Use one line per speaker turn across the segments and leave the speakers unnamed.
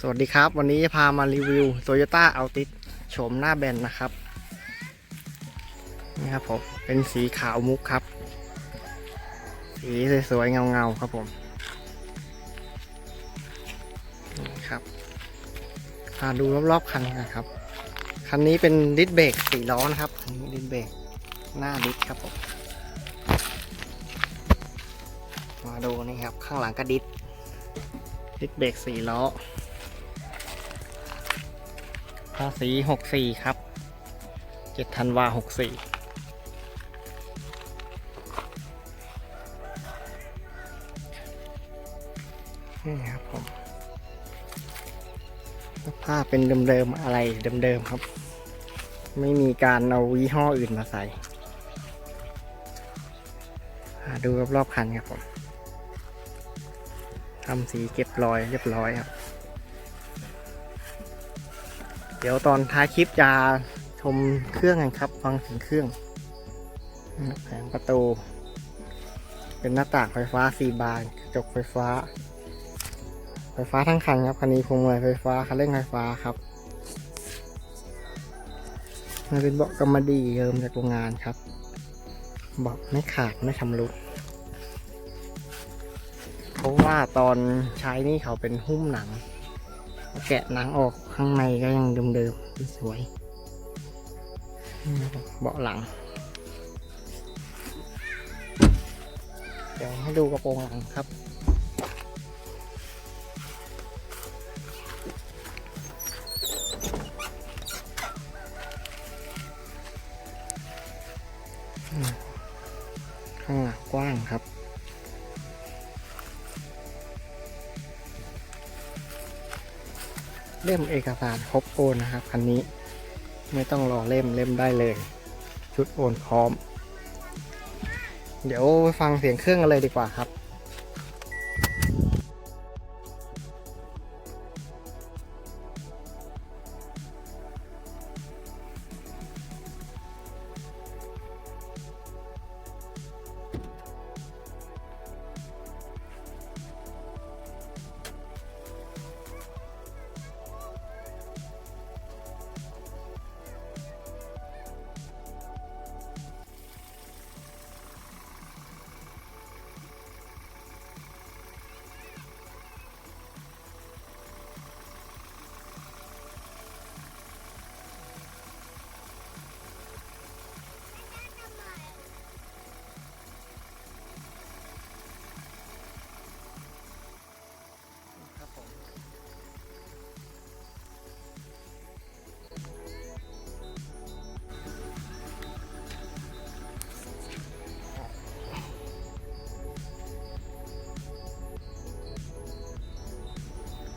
สวัสดีครับ วันนี้จะพามารีวิว Toyota Altis โฉมหน้าแบนนะครับนี่ครับผมเป็นสีขาวมุกครับ สีสวยๆเงาๆครับผมนี่ครับพาดูรอบๆคันกันครับ คันนี้เป็นดิสเบรกสี่ล้อนะครับอันนี้ดิสเบรกหน้าดิสครับผมมาดูนี่ครับ ข้างหลังก็ดิสดิสเบรกสี่ล้อาษีหกสี่ครับเจ็ดธันวาหกสี่นี่ครับผมสภาพเป็นเดิมๆอะไรเดิมๆครับ ไม่มีการเอายี่ห้ออื่นมาใส่ดูรอบๆคันครับผมทำสีเก็บรอยเรียบร้อยครับ เดี๋ยวตอนท้ายคลิปจะชมเครื่องกันครับ ฟังเสียงเครื่องแผงประตู เป็นหน้าต่างไฟฟ้าสี่บานกระจกไฟฟ้า ไฟฟ้าทั้งคันครับคันนี้พวงมาลัยไฟฟ้าคันเร่งไฟฟ้าครับมันเป็นเบาะกำมะดีเยิมจากโรงงานครับเบาะไม่ขาดไม่ชำรุดเพราะว่าตอนใช้นี่เขาเป็นหุ้มหนัง แกะหนังออกข้างในก็ยังเดิมๆสวยเบาะหลัง เดี๋ยวให้ดูกระโปรงหลังครับข้างหลังกว้างครับ เล่มเอกสารครบโอนนะครับคันนี้ไม่ต้องรอเล่มเล่มได้เลย ชุดโอนพร้อม เดี๋ยวไปฟังเสียงเครื่องกันเลยดีกว่าครับ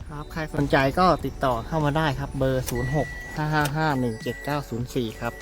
ครับใครสนใจก็ติดต่อเข้ามาได้ครับเบอร์ 06 555 17904ครับ